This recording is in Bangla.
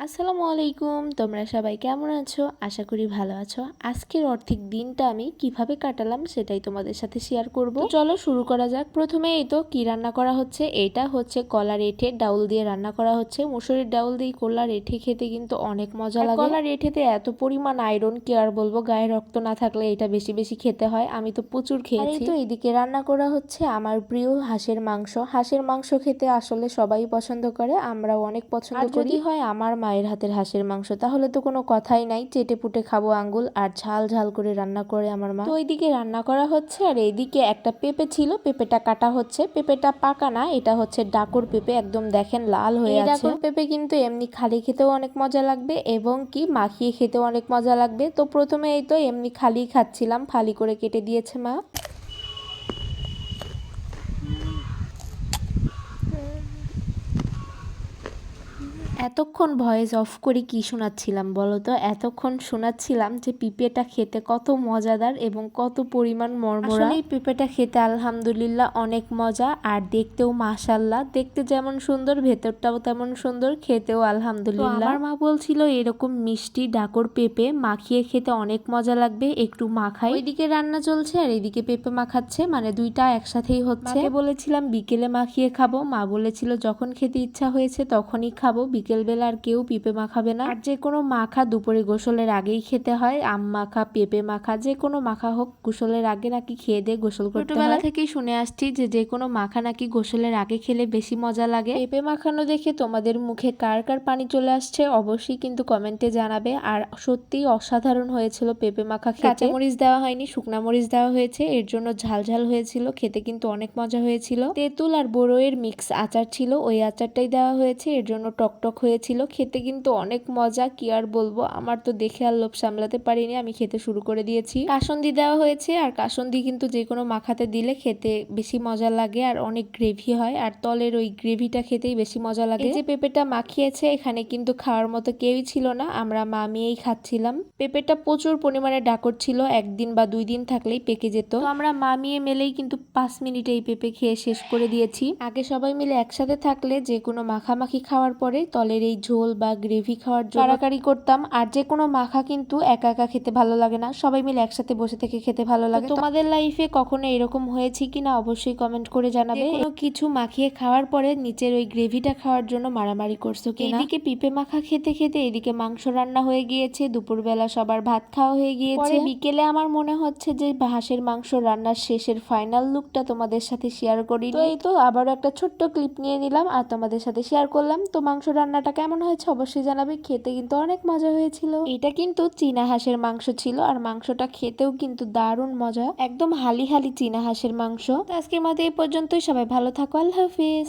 আসসালামু আলাইকুম তোমরা সবাই কেমন আছো? আশা করি ভালো আছো। আজকের অর্ধেক দিনটা আমি কীভাবে কাটালাম সেটাই তোমাদের সাথে শেয়ার করব। চলো শুরু করা যাক। প্রথমে এই তো কি রান্না করা হচ্ছে? এটা হচ্ছে কলা রেঠে ডাউল দিয়ে রান্না করা হচ্ছে। মুসুরির ডাউল দিয়ে কলা রেঠে খেতে কিন্তু অনেক মজা লাগে। কলা রেঠেতে এত পরিমাণ আয়রন কি আর বলব? গায়ে রক্ত না থাকলে এটা বেশি বেশি খেতে হয়। আমি তো প্রচুর খেয়েছি। তো এদিকে রান্না করা হচ্ছে আমার প্রিয় হাঁসের মাংস। হাঁসের মাংস খেতে আসলে সবাই পছন্দ করে আমরাও অনেক পছন্দ করি। যদি হয় আমার মায়ের হাতের হাঁসের মাংস। তাহলে তো কোনো কথাই নাই। চেটে পুটে খাব আঙ্গুল আর ঝাল ঝাল করে রান্না করে আমার মা। তো ওইদিকে রান্না করা হচ্ছে আর এইদিকে একটা পেঁপে ছিল। পেঁপেটা কাটা হচ্ছে। পেঁপেটা পাকা না এটা হচ্ছে ডাকর পেঁপে। একদম দেখেন লাল হয়ে আছে। ডাকর পেঁপে কিন্তু এমনি খালি খেতেও অনেক মজা লাগবে এবং কি মাখিয়ে খেতেও অনেক মজা লাগবে। তো প্রথমে এই তো এমনি খালি খাচ্ছিলাম। ফালি করে কেটে দিয়েছে মা। এতক্ষণ ভয়েস অফ করে কি শোনাচ্ছিলাম বলো তো? এতক্ষণ শোনাচ্ছিলাম যে পিঁপেটা খেতে কত মজাদার এবং কত পরিমাণ মরমরা। এই পেঁপেটা খেতে আলহামদুলিল্লাহ অনেক মজা আর দেখতেও মাশাল্লাহ দেখতে যেমন সুন্দর ভেতরটাও তেমন সুন্দর খেতেও আলহামদুলিল্লাহ। আমার মা বলছিল এরকম মিষ্টি ডাকর পেঁপে মাখিয়ে খেতে অনেক মজা লাগবে একটু মাখাই। ওইদিকে রান্না চলছে আর এদিকে পেঁপে মাখাচ্ছে মানে দুইটা একসাথেই হচ্ছে। বলেছিলাম বিকেলে মাখিয়ে খাব মা বলেছিল যখন খেতে ইচ্ছা হয়েছে তখনই খাব বিকেলবেলা আর কেউ পেঁপে মাখাবে না। আর যে কোনো মাখা দুপুরে গোসলের আগেই খেতে হয়। আম মাখা পেঁপে মাখা যে কোনো মাখা হোক গোসলের আগে নাকি খেয়ে দিয়ে গোসল করতে ছোটবেলা থেকেই শুনে আসছি যে যে কোনো মাখা নাকি গোসলের আগে খেলে বেশি মজা লাগে। পেঁপে মাখানো দেখে তোমাদের মুখে কার কার পানি চলে আসছে অবশ্যই কিন্তু কমেন্টে জানাবে। আর সত্যিই অসাধারণ হয়েছিল পেঁপে মাখা খেতে। মরিচ দেওয়া হয়নি শুকনা মরিচ দেওয়া হয়েছে। এর জন্য ঝাল ঝাল হয়েছিল খেতে কিন্তু অনেক মজা হয়েছিল। তেঁতুল আর বড়ইয়ের মিক্স আচার ছিল ওই আচারটাই দেওয়া হয়েছে। এর জন্য টকটক হয়েছিল, খেতে কিন্তু অনেক মজা। কি আর বলব, আমার তো দেখে আর লোভ সামলাতে পারিনি, আমি খেতে শুরু করে দিয়েছি। কাসন্দি দেওয়া হয়েছে, আর কাসন্দি কিন্তু যে কোনো মাখাতে দিলে খেতে বেশি মজা লাগে, আর অনেক গ্রেভি হয়। আর তলের ওই গ্রেভিটা খেতেই বেশি মজা লাগে। যে পেঁপেটা মাখিয়েছে, এখানে কিন্তু খাওয়ার মতো কেউই ছিল না, আমরা মামিয়েই খাচ্ছিলাম। পেঁপেটা প্রচুর পরিমাণে ডাকর ছিল, একদিন বা দুই দিন থাকলেই পেকে যেত। আমরা মামিয়ে মেলেই কিন্তু পাঁচ মিনিটে এই পেঁপে খেয়ে শেষ করে দিয়েছি। আগে সবাই মিলে একসাথে থাকলে যে কোনো মাখামাখি খাওয়ার পরে তলের এই ঝোল বা গ্রেভি খাওয়ার জন্য কারাকারি করতাম। আর যে কোনো মাখা কিন্তু একা একা খেতে ভালো লাগে না। সবাই মিলে একসাথে বসে থেকে খেতে ভালো লাগে। তোমাদের লাইফে কখনো এরকম হয়েছে কিনা অবশ্যই কমেন্ট করে জানাবে। কোনো কিছু মাখিয়ে খাওয়ার পরে নিচের ওই গ্রেভিটা খাওয়ার জন্য মারামারি করছ কিনা? এদিকে পিপে মাখা খেতে খেতে এদিকে মাংস রান্না হয়ে গিয়েছে। দুপুরবেলা সবার ভাত খাওয়া হয়ে গিয়েছে। বিকেলে আমার মনে হচ্ছে যে হাঁসের মাংস রান্নার শেষের ফাইনাল লুকটা তোমাদের সাথে শেয়ার করি তো এই তো আবারও একটা ছোট্ট ক্লিপ নিয়ে নিলাম আর তোমাদের সাথে শেয়ার করলাম। তো মাংস রান্নাটা কেমন হয়েছে অবশ্যই জানাবে। খেতে কিন্তু অনেক মজা হয়েছিল। এটা কিন্তু চীনা হাঁসের মাংস ছিল আর মাংসটা খেতেও কিন্তু দারুণ মজা। একদম হালি হালি চীনা হাঁসের মাংস। আজকের মতো এই পর্যন্তই। সবাই ভালো থাকো। আল্লাহ হাফিজ।